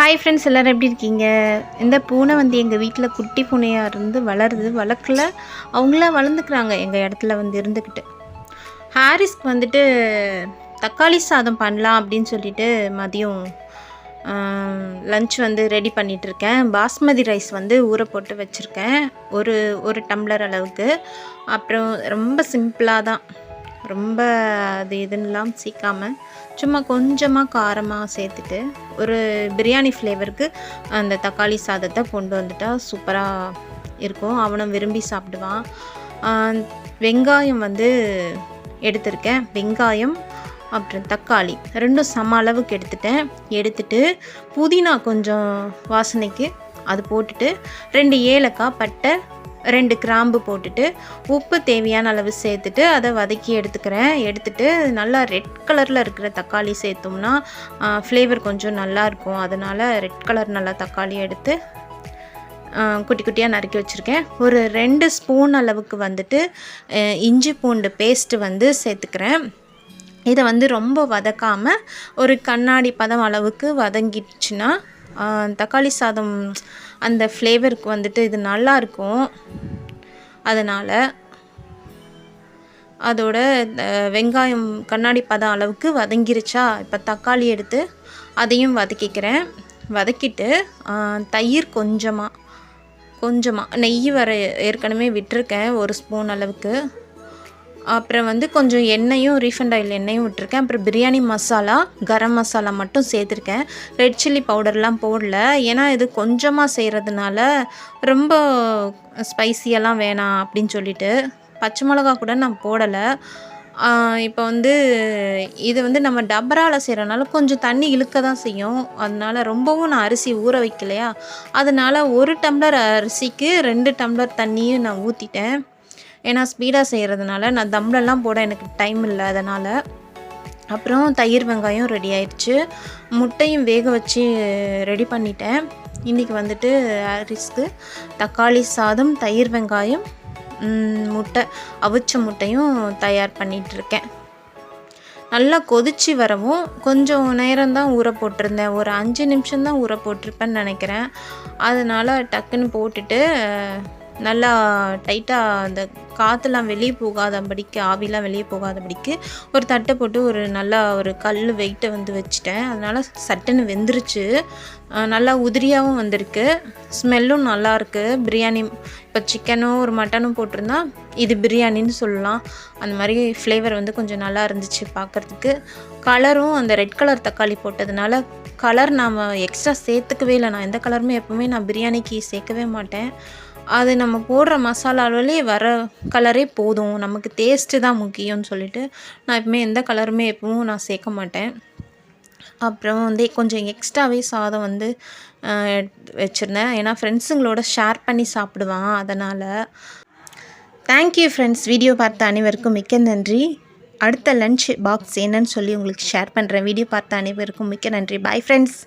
Hi friends எல்லோரும் எப்படி இருக்கீங்க? இந்த பூனை வந்து எங்கள் வீட்டில் குட்டி பூனையாக இருந்து வளருது வளர்க்கல. அவங்களா வளர்ந்துக்கிறாங்க எங்கள் இடத்துல வந்து இருந்துக்கிட்டு ஹாரிஸ்க்கு வந்துட்டு தக்காளி சாதம் பண்ணலாம் அப்படின்னு சொல்லிட்டு மதியம் லஞ்ச் வந்து ரெடி பண்ணிகிட்ருக்கேன் பாஸ்மதி ரைஸ் வந்து ஊற போட்டு வச்சுருக்கேன். ஒரு ஒரு டம்ளர் அளவுக்கு. அப்புறம் ரொம்ப சிம்பிளாக தான். ரொம்ப அது இதுன்னெலாம் சீக்காமல் சும்மா கொஞ்சமாக காரமாக சேர்த்துட்டு ஒரு பிரியாணி ஃப்ளேவருக்கு அந்த தக்காளி சாதத்தை கொண்டு வந்துட்டால் சூப்பராக இருக்கும். அவனும் விரும்பி சாப்பிடுவான். வெங்காயம் வந்து எடுத்திருக்கேன். வெங்காயம் அப்புறம் தக்காளி. ரெண்டும் சம அளவுக்கு எடுத்துட்டேன். எடுத்துட்டு புதினா கொஞ்சம் வாசனைக்கு அது போட்டுட்டு ரெண்டு ஏலக்காய் பட்டை ரெண்டு கிராம்பு போட்டுட்டு உப்பு தேவையான அளவு சேர்த்துட்டு அதை வதக்கி எடுத்துக்கிறேன். எடுத்துகிட்டு நல்லா ரெட் கலரில் இருக்கிற தக்காளி சேர்த்தோம்னா ஃப்ளேவர் கொஞ்சம் நல்லா இருக்கும். அதனால் ரெட் கலர் நல்லா தக்காளி எடுத்து குட்டி குட்டியாக நறுக்கி வச்சுருக்கேன். ஒரு ரெண்டு ஸ்பூன் அளவுக்கு வந்துட்டு இஞ்சி பூண்டு பேஸ்ட்டு வந்து சேர்த்துக்கிறேன். இதை வந்து ரொம்ப வதக்காமல் ஒரு கண்ணாடி பதம் அளவுக்கு வதங்கிடுச்சுன்னா தக்காளி சாதம் அந்த ஃப்ளேவருக்கு வந்துட்டு இது நல்லாயிருக்கும் அதனால் அதோட வெங்காயம் கண்ணாடி பதம் அளவுக்கு வதங்கிருச்சா இப்போ தக்காளி எடுத்து அதையும் வதக்கிக்கிறேன். வதக்கிட்டு தயிர் கொஞ்சமாக கொஞ்சமாக நெய் வர ஏற்கனவே விட்டிருக்கேன் ஒரு ஸ்பூன் அளவுக்கு. அப்புறம் வந்து கொஞ்சம் எண்ணெயும் ரீஃபண்ட் ஆயில் எண்ணெயும் விட்டுருக்கேன். அப்புறம் பிரியாணி மசாலா கரம் மசாலா மட்டும் சேர்த்துருக்கேன். ரெட் சில்லி பவுடர்லாம் போடல. ஏன்னா இது கொஞ்சமாக செய்கிறதுனால ரொம்ப ஸ்பைசியெல்லாம் வேணாம் அப்படின்னு சொல்லிட்டு பச்சை மிளகா கூட நான் போடலை. இப்போ வந்து இது வந்து நம்ம டப்பரால் செய்கிறனால கொஞ்சம் தண்ணி இழுக்க தான் செய்யும். அதனால ரொம்பவும் நான் அரிசி ஊற வைக்கலையா? அதனால் ஒரு டம்ளர் அரிசிக்கு ரெண்டு டம்ளர் தண்ணியும் நான் ஊற்றிட்டேன் ஏன்னா ஸ்பீடாக செய்கிறதுனால நான் தம்லெல்லாம் போட எனக்கு டைம் இல்லை அதனால். அப்புறம் தயிர் வெங்காயம் ரெடி ஆயிடுச்சு. முட்டையும் வேக வச்சு ரெடி பண்ணிட்டேன். இன்றைக்கி வந்துட்டு அரிஸ்க்கு தக்காளி சாதம் தயிர் வெங்காயம் முட்டை அவிச்ச முட்டையும் தயார் பண்ணிகிட்ருக்கேன் நல்லா கொதிச்சு வரவும் கொஞ்சம் நேரம் தான் ஊற போட்டிருந்தேன். ஒரு அஞ்சு நிமிஷம் தான் ஊற போட்டிருப்பேன்னு நினைக்கிறேன். அதனால் டக்குன்னு போட்டுட்டு நல்லா டைட்டாக அந்த காற்றுலாம் வெளியே போகாதபடிக்கு ஆவிலாம் வெளியே போகாதபடிக்கு ஒரு தட்டை போட்டு ஒரு நல்லா ஒரு கல் வெயிட்டை வந்து வச்சுட்டேன். அதனால் சட்டுன்னு வெந்துருச்சு. நல்லா உதிரியாகவும் வந்திருக்கு. ஸ்மெல்லும் நல்லாயிருக்கு பிரியாணி இப்போ சிக்கனும் ஒரு மட்டனும் போட்டிருந்தா இது பிரியாணின்னு சொல்லலாம். அந்த மாதிரி ஃப்ளேவர் வந்து கொஞ்சம் நல்லா இருந்துச்சு பார்க்குறதுக்கு கலரும் அந்த ரெட் கலர் தக்காளி போட்டதுனால கலர் நாம் எக்ஸ்ட்ரா சேர்த்துக்கவே இல்லை. நான் எந்த கலருமே எப்பவுமே நான் பிரியாணிக்கு சேர்க்கவே மாட்டேன். அது நம்ம போடுற மசாலாவிலே வர கலரே போதும். நமக்கு டேஸ்ட்டு தான் முக்கியம்னு சொல்லிட்டு நான் எப்பவுமே எந்த கலருமே எப்பவும் நான் சேர்க்க மாட்டேன். அப்புறம் வந்து கொஞ்சம் எக்ஸ்ட்ராவே சாதம் வந்து வச்சுருந்தேன். ஏன்னா ஃப்ரெண்ட்ஸுங்களோட ஷேர் பண்ணி சாப்பிடுவான். அதனால் தேங்க்யூ ஃப்ரெண்ட்ஸ் வீடியோ பார்த்த அனைவருக்கும் மிக்க நன்றி. அடுத்த லன்ச் பாக்ஸ் என்னன்னு சொல்லி உங்களுக்கு ஷேர் பண்ணுறேன் வீடியோ பார்த்த அனைவருக்கும் மிக்க நன்றி. Bye friends